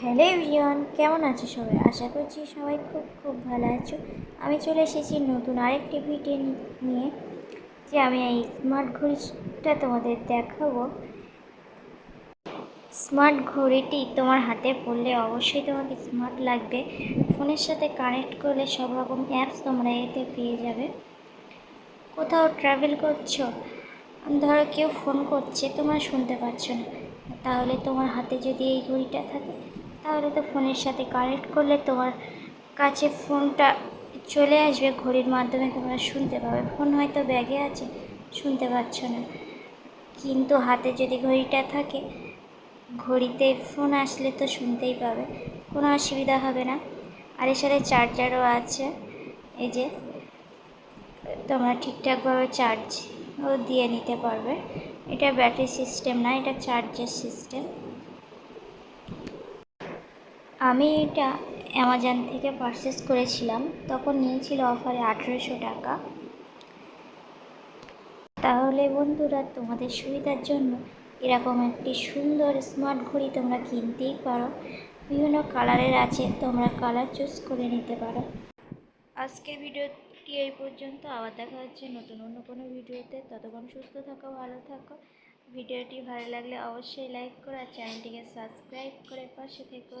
Hello everyone, কেমন আছো সবাই? আশা করছি সবাই খুব খুব ভালো আছো। আমি চলে এসেছি নতুন আরেকটি ভিডিও নিয়ে, যে আমি এই স্মার্ট ঘড়িটা তোমাদের দেখাবো। স্মার্ট ঘড়িটি তোমার হাতে পড়লে অবশ্যই তোমাকে স্মার্ট লাগবে। ফোনের সাথে কানেক্ট করলে সব রকম অ্যাপস তোমরা এতে পেয়ে যাবে। কোথাও ট্রাভেল করছ, ধরো কেউ ফোন করছে, তোমরা শুনতে পাচ্ছ না। তাহলে তোমার হাতে যদি এই ঘড়িটা থাকে তাহলে তো ফোনের সাথে কানেক্ট করলে তোমার কাছে ফোনটা চলে আসবে ঘড়ির মাধ্যমে, তোমরা শুনতে পাবে। ফোন হয়তো ব্যাগে আছে, শুনতে পাচ্ছ না। কিন্তু হাতে যদি ঘড়িটা থাকে, ঘড়িতে ফোন আসলে তো শুনতেই পাবে। কোনো অসুবিধা হবে না। আর এর সাথে চার্জারও আছে। এই যে, তোমরা ঠিকঠাকভাবে চার্জও দিয়ে নিতে পারবে। এটা ব্যাটারি সিস্টেম না, এটা চার্জের সিস্টেম আমি এটা অ্যামাজন থেকে পারচেস করেছিলাম। তখন নিয়েছিল অফারে আঠেরোশো টাকা। তাহলে বন্ধুরা, তোমাদের সুবিধার জন্য এরকম একটি সুন্দর স্মার্ট ঘড়ি তোমরা কিনতেই পারো। বিভিন্ন কালারের আছে, তোমরা কালার চুজ করে নিতে পারো। আজকে ভিডিওটি এই পর্যন্ত। আবার দেখা হচ্ছে নতুন অন্য কোনো ভিডিওতে। ততক্ষণ সুস্থ থাকো, ভালো থাকো। ভিডিওটি ভালো লাগলে অবশ্যই লাইক করো আর চ্যানেলটিকে সাবস্ক্রাইব করে পাশে থেকো।